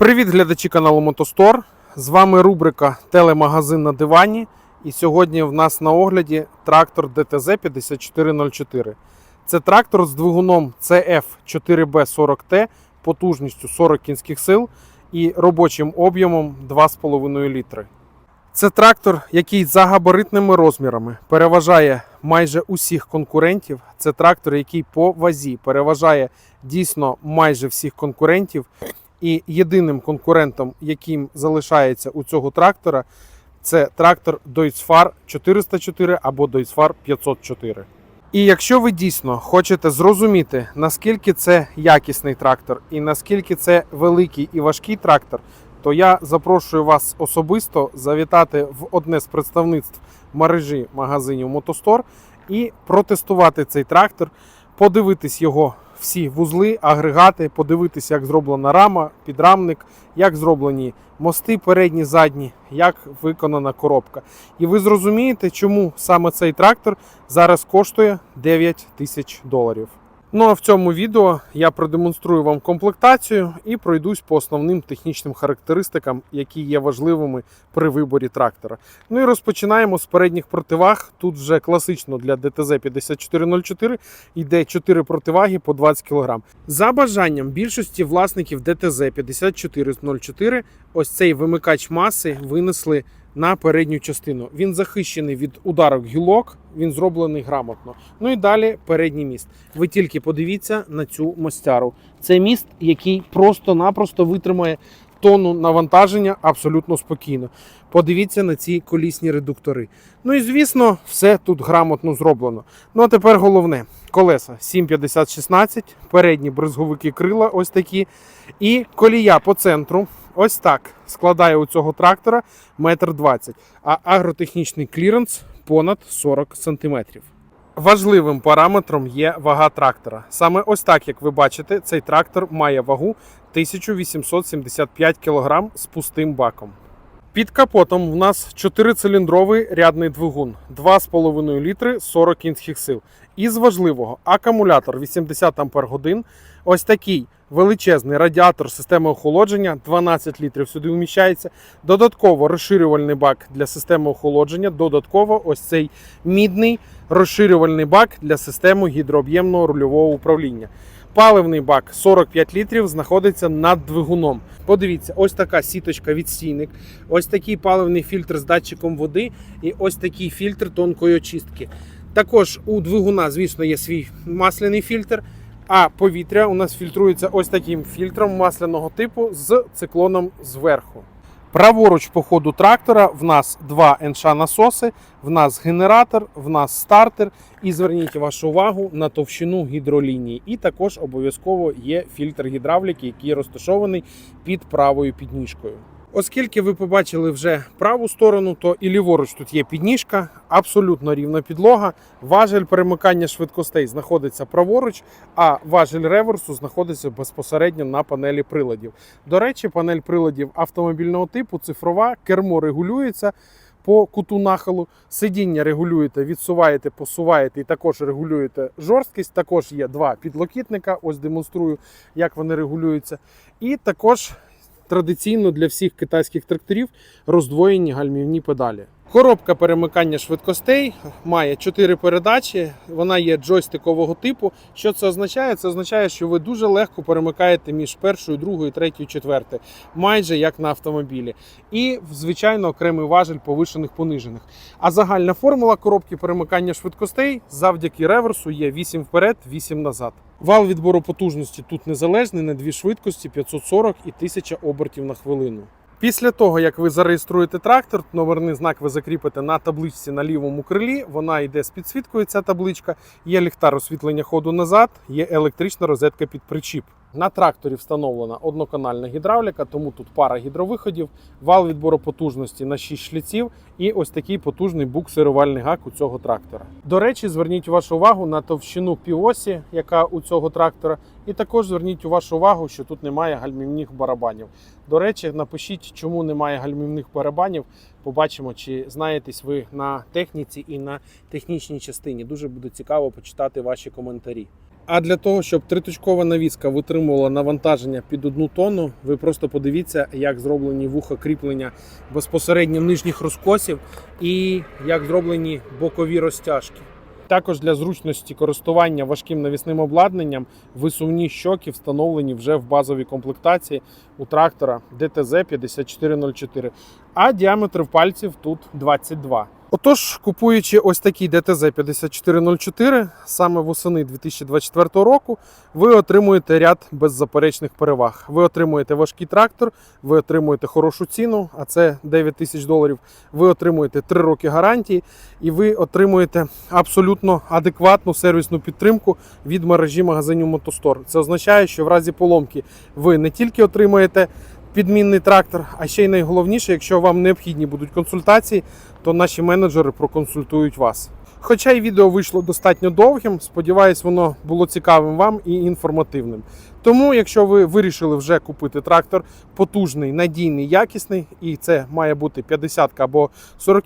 Привіт, глядачі каналу Мотостор. З вами рубрика Телемагазин на дивані. І сьогодні в нас на огляді трактор ДТЗ 5404. Це трактор з двигуном CF4B40T потужністю 40 кінських сил і робочим об'ємом 2,5 літри. Це трактор, який за габаритними розмірами переважає майже усіх конкурентів. Це трактор, який по вазі переважає дійсно майже всіх конкурентів. І єдиним конкурентом, яким залишається у цього трактора, це трактор Deutzfahr 404 або Deutzfahr 504. І якщо ви дійсно хочете зрозуміти, наскільки це якісний трактор і наскільки це великий і важкий трактор, то я запрошую вас особисто завітати в одне з представництв мережі магазинів Мотостор і протестувати цей трактор, подивитись його всі вузли, агрегати, подивитися, як зроблена рама, підрамник, як зроблені мости передні, задні, як виконана коробка. І ви зрозумієте, чому саме цей трактор зараз коштує 9 тисяч доларів. Ну а в цьому відео я продемонструю вам комплектацію і пройдусь по основним технічним характеристикам, які є важливими при виборі трактора. Ну і розпочинаємо з передніх противаг. Тут вже класично для ДТЗ 5404 йде 4 противаги по 20 кг. За бажанням більшості власників ДТЗ 5404 ось цей вимикач маси винесли на передню частину. Він захищений від ударок гілок, він зроблений грамотно. Ну і далі передній міст. Ви тільки подивіться на цю мостяру. Це міст, який просто-напросто витримає тонну навантаження абсолютно спокійно. Подивіться на ці колісні редуктори. Ну і звісно, все тут грамотно зроблено. Ну а тепер головне: колеса 750-16, передні бризговики крила ось такі. І колія по центру. Ось так складає у цього трактора метр двадцять, а агротехнічний кліренс понад 40 см. Важливим параметром є вага трактора. Саме ось так, як ви бачите, цей трактор має вагу 1875 кг з пустим баком. Під капотом в нас 4-циліндровий рядний двигун 2,5 літри 40 кінських сил. Із важливого акумулятор 80 Ампер годин. Ось такий величезний радіатор системи охолодження 12 літрів сюди вміщається. Додатково розширювальний бак для системи охолодження. Додатково ось цей мідний розширювальний бак для системи гідрооб'ємного рульового управління. Паливний бак 45 літрів знаходиться над двигуном. Подивіться, ось така сіточка відстійник, ось такий паливний фільтр з датчиком води і ось такий фільтр тонкої очистки. Також у двигуна, звісно, є свій масляний фільтр, а повітря у нас фільтрується ось таким фільтром масляного типу з циклоном зверху. Праворуч по ходу трактора в нас два НШ насоси, в нас генератор, в нас стартер. І зверніть вашу увагу на товщину гідролінії. І також обов'язково є фільтр гідравліки, який розташований під правою підніжкою. Оскільки ви побачили вже праву сторону, то і ліворуч тут є підніжка, абсолютно рівна підлога. Важель перемикання швидкостей знаходиться праворуч, а важель реверсу знаходиться безпосередньо на панелі приладів. До речі, панель приладів автомобільного типу цифрова, кермо регулюється. По куту нахилу сидіння регулюєте, відсуваєте, посуваєте і також регулюєте жорсткість. Також є два підлокітника. Ось демонструю, як вони регулюються. І також традиційно для всіх китайських тракторів роздвоєні гальмівні педалі. Коробка перемикання швидкостей має 4 передачі. Вона є джойстикового типу. Що це означає? Це означає, що ви дуже легко перемикаєте між першою, другою, третьою, четвертою, майже як на автомобілі. І, звичайно, окремий важель повишених понижених. А загальна формула коробки перемикання швидкостей завдяки реверсу є 8 вперед, 8 назад. Вал відбору потужності тут незалежний на дві швидкості 540 і 1000 обертів на хвилину. Після того, як ви зареєструєте трактор, номерний знак ви закріпите на табличці на лівому крилі. Вона йде з підсвіткою. Ця табличка. Є ліхтар освітлення ходу назад, є електрична розетка під причіп. На тракторі встановлена одноканальна гідравліка, тому тут пара гідровиходів, вал відбору потужності на 6 шліців і ось такий потужний буксирувальний гак у цього трактора. До речі, зверніть вашу увагу на товщину півосі, яка у цього трактора, і також зверніть вашу увагу, що тут немає гальмівних барабанів. До речі, напишіть, чому немає гальмівних барабанів. Побачимо, чи знаєтесь ви на техніці і на технічній частині. Дуже буде цікаво почитати ваші коментарі. А для того, щоб триточкова навіска витримувала навантаження під одну тонну, ви просто подивіться, як зроблені вуха кріплення безпосередньо нижніх розкосів і як зроблені бокові розтяжки. Також для зручності користування важким навісним обладнанням висувні щоки встановлені вже в базовій комплектації у трактора DTZ 5404, а діаметр пальців тут 22. Отож, купуючи ось такий DTZ 5404 саме восени 2024 року, ви отримуєте ряд беззаперечних переваг. Ви отримуєте важкий трактор, ви отримуєте хорошу ціну, а це 9 тисяч доларів. Ви отримуєте 3 роки гарантії, і ви отримуєте абсолютно адекватну сервісну підтримку від мережі магазинів Мотостор. Це означає, що в разі поломки ви не тільки отримаєте підмінний трактор, а ще й найголовніше, якщо вам необхідні будуть консультації, то наші менеджери проконсультують вас. Хоча й відео вийшло достатньо довгим, сподіваюсь, воно було цікавим вам і інформативним. Тому, якщо ви вирішили вже купити трактор потужний, надійний, якісний, і це має бути 50 або 40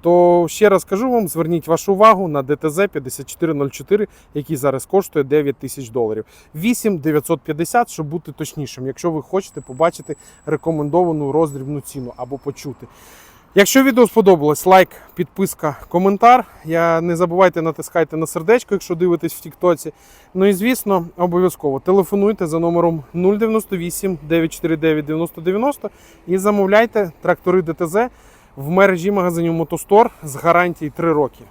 то ще раз кажу вам, зверніть вашу увагу на DTZ 5404, який зараз коштує 9 тисяч доларів. 8 950, щоб бути точнішим, якщо ви хочете побачити рекомендовану роздрібну ціну або почути. Якщо відео сподобалось, лайк, підписка, коментар. Я не забувайте натискайте на сердечко, якщо дивитесь в Тіктоці. Ну і звісно, обов'язково телефонуйте за номером 098 949 9090 і замовляйте трактори ДТЗ в мережі магазинів Мотостор з гарантією 3 роки.